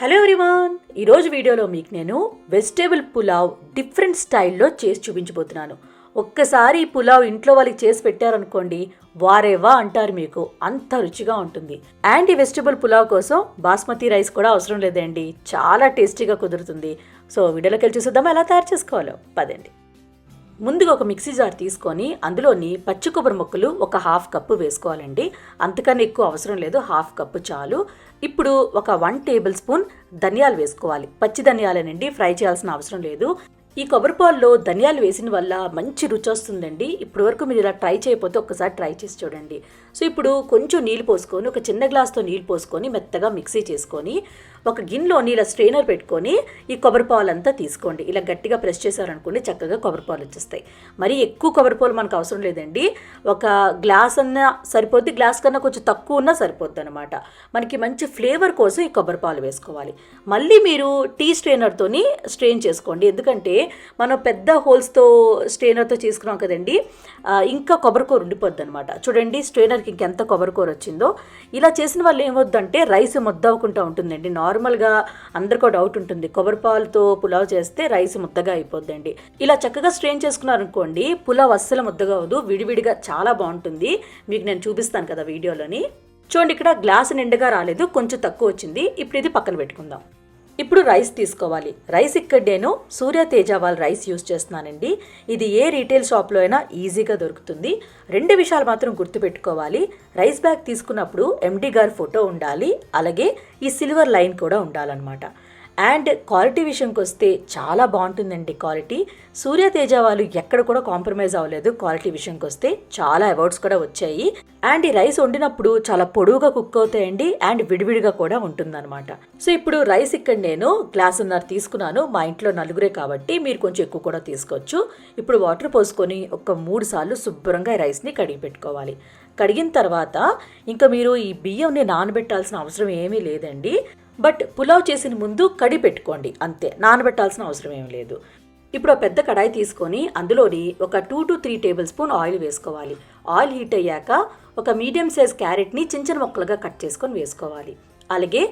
Hello everyone ఈరోజు వీడియోలో మీకు నేను వెజిటేబుల్ పులావ్ డిఫరెంట్ స్టైల్లో చేసి చూపించబోతున్నాను. ఒక్కసారి ఈ పులావ్ ఇంట్లో వాళ్ళకి చేసి పెట్టారనుకోండి వారేవా అంటారు మీకు. అంత రుచిగా ఉంటుంది. అండ్ ఈ వెజిటేబుల్ పులావ్ కోసం బాస్మతి రైస్ కూడా అవసరం లేదండి. చాలా టేస్టీగా కుదురుతుంది. సో వీడియోలోకి వెళ్ళి చూసేద్దాం. ఎలా తయారు చేసుకోవాలో. పదండి. ముందుగా ఒక మిక్సీ జార్ తీసుకొని అందులోని పచ్చి కొబ్బరి ముక్కలు ఒక హాఫ్ కప్పు వేసుకోవాలండి. అంతకన్నా ఎక్కువ అవసరం లేదు హాఫ్ కప్పు చాలు. ఇప్పుడు ఒక వన్ టేబుల్ స్పూన్ ధనియాలు వేసుకోవాలి. పచ్చి ధనియాలేనండి ఫ్రై చేయాల్సిన అవసరం లేదు. ఈ కొబ్బరి పాల్లో ధనియాలు వేసిన వల్ల మంచి రుచి వస్తుందండి. ఇప్పటి వరకు మీరు ఇలా ట్రై చేయకపోతే ఒక్కసారి ట్రై చేసి చూడండి. సో ఇప్పుడు కొంచెం నీళ్ళు పోసుకొని ఒక చిన్న గ్లాస్తో నీళ్ళు పోసుకొని మెత్తగా మిక్సీ చేసుకొని ఒక గిన్నెలోని ఇలా స్ట్రెయినర్ పెట్టుకొని ఈ కొబ్బరి పాలు అంతా తీసుకోండి. ఇలా గట్టిగా ప్రెస్ చేశారనుకోండి చక్కగా కొబ్బరి పాలు వచ్చేస్తాయి. మరి ఎక్కువ కొబ్బరి పాలు మనకు అవసరం లేదండి. ఒక గ్లాస్ అన్నా సరిపోద్ది గ్లాస్ కన్నా కొంచెం తక్కువ ఉన్నా సరిపోద్ది అనమాట మనకి మంచి ఫ్లేవర్ కోసం ఈ కొబ్బరి పాలు వేసుకోవాలి. మళ్ళీ మీరు టీ స్ట్రెయినర్తోని స్ట్రెయిన్ చేసుకోండి. ఎందుకంటే మనం పెద్ద హోల్స్తో స్ట్రెయినర్తో చేసుకున్నాం కదండి ఇంకా కొబ్బరికూర ఉండిపోద్ది అనమాట చూడండి స్ట్రెయినర్కి ఇంకెంత కొబ్బరికూర వచ్చిందో. ఇలా చేసిన వల్ల ఏమవుద్దంటే రైస్ ముద్ద అవ్వకుండా ఉంటుందండి. నార్మల్గా అందరికీ డౌట్ ఉంటుంది. కొబ్బరిపాలతో పులావ్ చేస్తే రైస్ ముద్దగా అయిపోద్దండి. ఇలా చక్కగా స్ట్రెయిన్ చేసుకున్నారనుకోండి పులావ్ అస్సలు ముద్దగా అవ్వదు. విడివిడిగా చాలా బాగుంటుంది. మీకు నేను చూపిస్తాను కదా వీడియోలోని. చూడండి ఇక్కడ గ్లాస్ నిండుగా రాలేదు. కొంచెం తక్కువ వచ్చింది. ఇప్పుడు ఇది పక్కన పెట్టుకుందాం. ఇప్పుడు రైస్ తీసుకోవాలి. రైస్ ఇక్కడ నేను సూర్య తేజావాల్ రైస్ యూస్ చేస్తున్నానండి. ఇది ఏ రీటైల్ షాప్లో అయినా ఈజీగా దొరుకుతుంది. రెండు విషయాలు మాత్రం గుర్తుపెట్టుకోవాలి. రైస్ బ్యాగ్ తీసుకున్నప్పుడు ఎండి గారి ఫోటో ఉండాలి. అలాగే ఈ సిల్వర్ లైన్ కూడా ఉండాలన్నమాట. అండ్ క్వాలిటీ విషయంకి వస్తే చాలా బాగుంటుందండి క్వాలిటీ సూర్య తేజ వాళ్ళు ఎక్కడ కూడా కాంప్రమైజ్ అవ్వలేదు. క్వాలిటీ విషయంకి వస్తే చాలా అవార్డ్స్ కూడా వచ్చాయి. అండ్ ఈ రైస్ వండినప్పుడు చాలా పొడవుగా కుక్ అవుతాయండి. అండ్ విడివిడిగా కూడా ఉంటుందన్నమాట. సో ఇప్పుడు రైస్ ఇక్కడ నేను గ్లాస్ ఉన్నారు తీసుకున్నాను. మా ఇంట్లో నలుగురే కాబట్టి మీరు కొంచెం ఎక్కువ కూడా తీసుకోవచ్చు. ఇప్పుడు వాటర్ పోసుకొని ఒక మూడు సార్లు శుభ్రంగా ఈ రైస్ని కడిగి పెట్టుకోవాలి. కడిగిన తర్వాత ఇంకా మీరు ఈ బియ్యంని నానబెట్టాల్సిన అవసరం ఏమీ లేదండి. బట్ పులావ్ చేసిన ముందు కడి పెట్టుకోండి అంతే. నానబెట్టాల్సిన అవసరం ఏం లేదు. ఇప్పుడు ఒక పెద్ద కడాయి తీసుకొని అందులోని ఒక two to three tablespoon oil వేసుకోవాలి. ఆయిల్ హీట్ అయ్యాక ఒక మీడియం సైజ్ క్యారెట్ని చిన్న చిన్న ముక్కలుగా కట్ చేసుకొని వేసుకోవాలి. అలాగే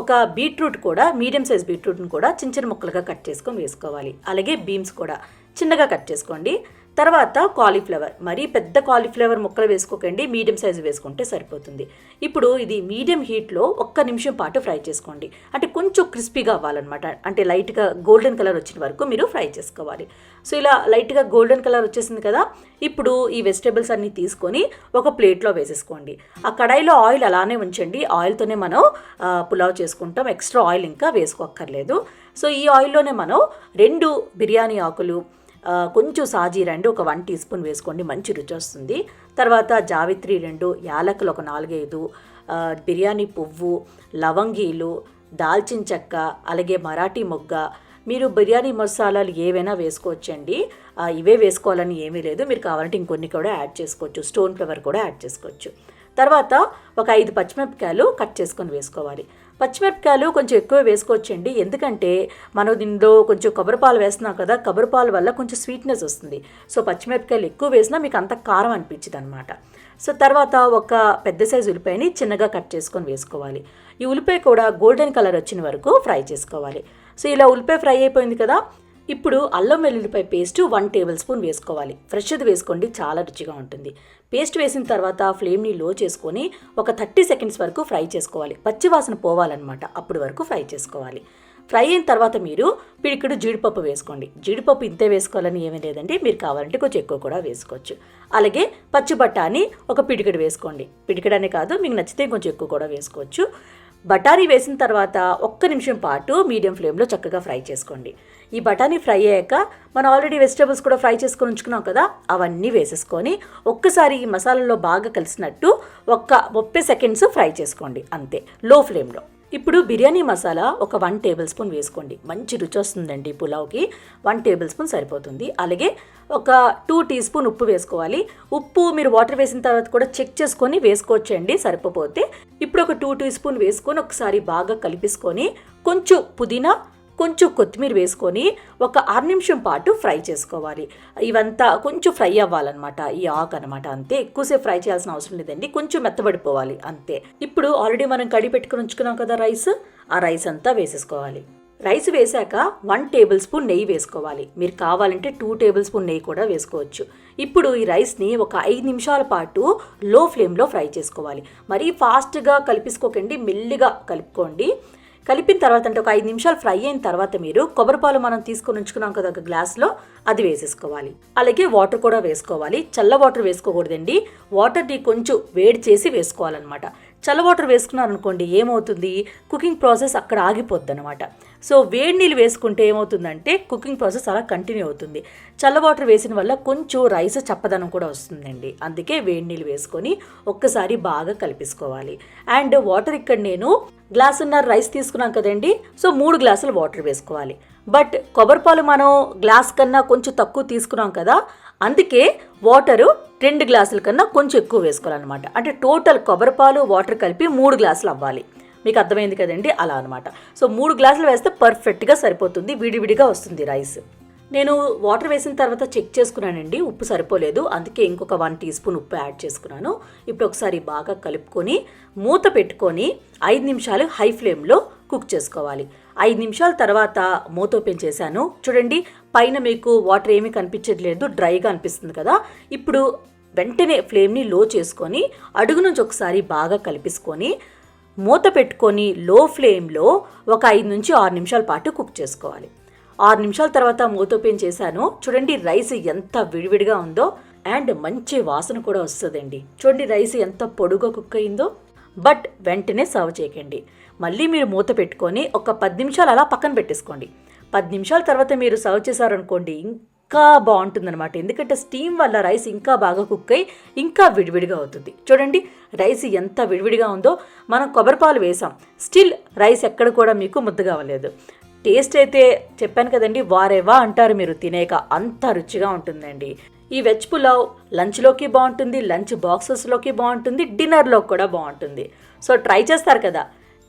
ఒక బీట్రూట్ కూడా మీడియం సైజ్ బీట్రూట్ని కూడా చిన్న చిన్న ముక్కలుగా కట్ చేసుకొని వేసుకోవాలి. అలాగే బీన్స్ కూడా చిన్నగా కట్ చేసుకోండి. తర్వాత కాలీఫ్లవర్. మరీ పెద్ద కాలీఫ్లవర్ ముక్కలు వేసుకోకండి మీడియం సైజు వేసుకుంటే సరిపోతుంది. ఇప్పుడు ఇది మీడియం హీట్లో ఒక్క నిమిషం పాటు ఫ్రై చేసుకోండి. అంటే కొంచెం క్రిస్పీగా అవ్వాలన్నమాట. అంటే లైట్గా గోల్డెన్ కలర్ వచ్చిన వరకు మీరు ఫ్రై చేసుకోవాలి. సో ఇలా లైట్గా గోల్డెన్ కలర్ వచ్చేసింది కదా ఇప్పుడు ఈ వెజిటేబుల్స్ అన్నీ తీసుకొని ఒక ప్లేట్లో వేసేసుకోండి. ఆ కడాయిలో ఆయిల్ అలానే ఉంచండి. ఆయిల్తోనే మనం పులావ్ చేసుకుంటాం. ఎక్స్ట్రా ఆయిల్ ఇంకా వేసుకోక్కర్లేదు. సో ఈ ఆయిల్లోనే మనం రెండు బిర్యానీ ఆకులు కొంచెం సాజీ రెండు ఒక వన్ టీ స్పూన్ వేసుకోండి మంచి రుచి వస్తుంది. తర్వాత జావిత్రి రెండు యాలకులు ఒక నాలుగైదు బిర్యానీ పువ్వు లవంగీలు దాల్చిన చెక్క అలాగే మరాఠీ మొగ్గ. మీరు బిర్యానీ మసాలాలు ఏవైనా వేసుకోవచ్చండి. ఇవే వేసుకోవాలని ఏమీ లేదు. మీరు కావాలంటే ఇంకొన్ని కూడా యాడ్ చేసుకోవచ్చు. స్టోన్ ఫ్లవర్ కూడా యాడ్ చేసుకోవచ్చు. తర్వాత ఒక ఐదు పచ్చిమిరపకాయలు కట్ చేసుకొని వేసుకోవాలి. పచ్చిమిరపకాయలు కొంచెం ఎక్కువ వేసుకోవచ్చండి. ఎందుకంటే మనం దీనిలో కొంచెం కొబ్బరిపాలు వేస్తున్నాం కదా కొబ్బరిపాలు వల్ల కొంచెం స్వీట్నెస్ వస్తుంది. సో పచ్చిమిరపకాయలు ఎక్కువ వేసినా మీకు అంత కారం అనిపించదు అనమాట సో తర్వాత ఒక పెద్ద సైజు ఉల్లిపాయని చిన్నగా కట్ చేసుకొని వేసుకోవాలి. ఈ ఉల్లిపాయ కూడా గోల్డెన్ కలర్ వచ్చిన వరకు ఫ్రై చేసుకోవాలి. సో ఇలా ఉల్లిపాయ ఫ్రై అయిపోయింది కదా ఇప్పుడు అల్లం వెల్లుల్లిపాయ పేస్ట్ వన్ టేబుల్ స్పూన్ వేసుకోవాలి. ఫ్రెష్ది వేసుకోండి చాలా రుచిగా ఉంటుంది. పేస్ట్ వేసిన తర్వాత ఫ్లేమ్ని లో చేసుకొని ఒక థర్టీ సెకండ్స్ వరకు ఫ్రై చేసుకోవాలి. పచ్చివాసన పోవాలన్నమాట అప్పుడు వరకు ఫ్రై చేసుకోవాలి. ఫ్రై అయిన తర్వాత మీరు పిడికిడు జీడిపప్పు వేసుకోండి. జీడిపప్పు ఇంతే వేసుకోవాలని ఏమీ లేదండి మీరు కావాలంటే కొంచెం ఎక్కువ కూడా వేసుకోవచ్చు. అలాగే పచ్చి బఠానీ ఒక పిడికిడు వేసుకోండి. పిడికిడనే కాదు మీకు నచ్చితే కొంచెం ఎక్కువ కూడా వేసుకోవచ్చు. బఠానీ వేసిన తర్వాత ఒక్క నిమిషం పాటు మీడియం ఫ్లేమ్లో చక్కగా ఫ్రై చేసుకోండి. ఈ బఠానీ ఫ్రై అయ్యాక మనం ఆల్రెడీ వెజిటేబుల్స్ కూడా ఫ్రై చేసుకొని ఉంచుకున్నాం కదా అవన్నీ వేసేసుకొని ఒక్కసారి ఈ మసాలాలో బాగా కలిసినట్టు ఒక్క ముప్పై సెకండ్స్ ఫ్రై చేసుకోండి అంతే లో ఫ్లేమ్లో. ఇప్పుడు బిర్యానీ మసాలా ఒక వన్ టేబుల్ స్పూన్ వేసుకోండి. మంచి రుచి వస్తుందండి పులావ్కి. వన్ టేబుల్ స్పూన్ సరిపోతుంది. అలాగే ఒక టూ టీ స్పూన్ ఉప్పు వేసుకోవాలి. ఉప్పు మీరు వాటర్ వేసిన తర్వాత కూడా చెక్ చేసుకొని వేసుకోవచ్చండి సరిపోతే. ఇప్పుడు ఒక టూ టీ స్పూన్ వేసుకొని ఒకసారి బాగా కలిపేసుకొని కొంచెం పుదీనా కొంచెం కొత్తిమీర వేసుకొని ఒక ఆరు నిమిషం పాటు ఫ్రై చేసుకోవాలి. ఇవంతా కొంచెం ఫ్రై అవ్వాలన్నమాట ఈ ఆకు అనమాట అంతే. ఎక్కువసేపు ఫ్రై చేయాల్సిన అవసరం లేదండి కొంచెం మెత్తబడిపోవాలి అంతే. ఇప్పుడు ఆల్రెడీ మనం కడి పెట్టుకుని ఉంచుకున్నాం కదా రైస్ ఆ రైస్ అంతా వేసేసుకోవాలి. రైస్ వేశాక వన్ టేబుల్ స్పూన్ నెయ్యి వేసుకోవాలి. మీరు కావాలంటే టూ టేబుల్ స్పూన్ నెయ్యి కూడా వేసుకోవచ్చు. ఇప్పుడు ఈ రైస్ని ఒక ఐదు నిమిషాల పాటు లో ఫ్లేమ్లో ఫ్రై చేసుకోవాలి. మరీ ఫాస్ట్గా కలిపేసుకోకండి మెల్లిగా కలుపుకోండి. కలిపిన తర్వాత అంటే ఒక ఐదు నిమిషాలు ఫ్రై అయిన తర్వాత మీరు కొబ్బరిపాలు మనం తీసుకొని ఉంచుకున్నాం కదా ఒక గ్లాస్లో అది వేసేసుకోవాలి. అలాగే వాటర్ కూడా వేసుకోవాలి. చల్ల వాటర్ వేసుకోకూడదండి. వాటర్ని కొంచెం వేడి చేసి వేసుకోవాలన్నమాట. చల్ల వాటర్ వేసుకున్నారనుకోండి ఏమవుతుంది? కుకింగ్ ప్రాసెస్ అక్కడ ఆగిపోద్ది అనమాట సో వేడి నీళ్ళు వేసుకుంటే ఏమవుతుందంటే కుకింగ్ ప్రాసెస్ అలా కంటిన్యూ అవుతుంది. చల్ల వాటర్ వేసిన వల్ల కొంచెం రైస్ చప్పదనం కూడా వస్తుందండి. అందుకే వేడి నీళ్ళు వేసుకొని ఒక్కసారి బాగా కలిపేసుకోవాలి. అండ్ వాటర్ ఇక్కడ నేను గ్లాసున్నర రైస్ తీసుకున్నాం కదండి. సో మూడు గ్లాసులు వాటర్ వేసుకోవాలి. బట్ కొబ్బరి పాలు మనం గ్లాస్ కన్నా కొంచెం తక్కువ తీసుకున్నాం కదా అందుకే వాటరు రెండు గ్లాసుల కన్నా కొంచెం ఎక్కువ వేసుకోవాలన్నమాట. అంటే టోటల్ కొబ్బరి పాలు వాటర్ కలిపి మూడు గ్లాసులు అవ్వాలి. మీకు అర్థమైంది కదండి? అలా అనమాట సో మూడు గ్లాసులు వేస్తే పర్ఫెక్ట్గా సరిపోతుంది విడివిడిగా వస్తుంది రైస్. నేను వాటర్ వేసిన తర్వాత చెక్ చేసుకున్నానండి ఉప్పు సరిపోలేదు. అందుకే ఇంకొక వన్ టీ స్పూన్ ఉప్పు యాడ్ చేసుకున్నాను. ఇప్పుడు ఒకసారి బాగా కలుపుకొని మూత పెట్టుకొని ఐదు నిమిషాలు హై ఫ్లేమ్లో కుక్ చేసుకోవాలి. ఐదు నిమిషాల తర్వాత మూత ఓపెన్ చేశాను. చూడండి పైన మీకు వాటర్ ఏమీ కనిపించట్లేదు డ్రైగా అనిపిస్తుంది కదా. ఇప్పుడు వెంటనే ఫ్లేమ్ని లో చేసుకొని అడుగు నుంచి ఒకసారి బాగా కలిపేసుకొని మూత పెట్టుకొని లో ఫ్లేమ్లో ఒక ఐదు నుంచి ఆరు నిమిషాల పాటు కుక్ చేసుకోవాలి. ఆరు నిమిషాల తర్వాత మూత ఓపెన్ చేశాను. చూడండి రైస్ ఎంత విడివిడిగా ఉందో అండ్ మంచి వాసన కూడా వస్తుందండి. చూడండి రైస్ ఎంత పొడుగా కుక్ అయిందో. బట్ వెంటనే సర్వ్ చేయకండి. మళ్ళీ మీరు మూత పెట్టుకొని ఒక పది నిమిషాలు అలా పక్కన పెట్టేసుకోండి. పది నిమిషాల తర్వాత మీరు సర్వ్ చేశారనుకోండి ఇంకా బాగుంటుందన్నమాట. ఎందుకంటే స్టీమ్ వల్ల రైస్ ఇంకా బాగా కుక్ అయి ఇంకా విడివిడిగా అవుతుంది. చూడండి రైస్ ఎంత విడివిడిగా ఉందో మనం కొబ్బరిపాలు వేసాం. స్టిల్ రైస్ ఎక్కడ కూడా మీకు ముద్దగా అవ్వలేదు టేస్ట్ అయితే చెప్పాను కదండి వారేవా అంటారు మీరు తినేక అంత రుచిగా ఉంటుందండి. ఈ వెజ్ పులావ్ లంచ్లోకి బాగుంటుంది లంచ్ బాక్సెస్లోకి బాగుంటుంది డిన్నర్లో కూడా బాగుంటుంది. సో ట్రై చేస్తారు కదా